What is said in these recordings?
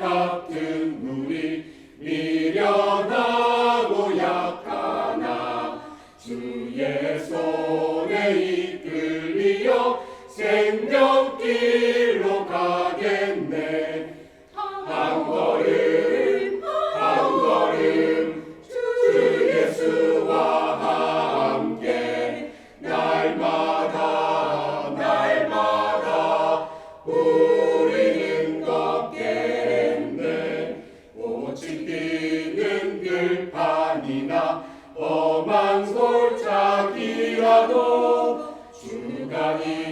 같은 우리 미련하고 약하나 주의 손에 이끌리어 생명길 지라도 주가 이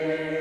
day.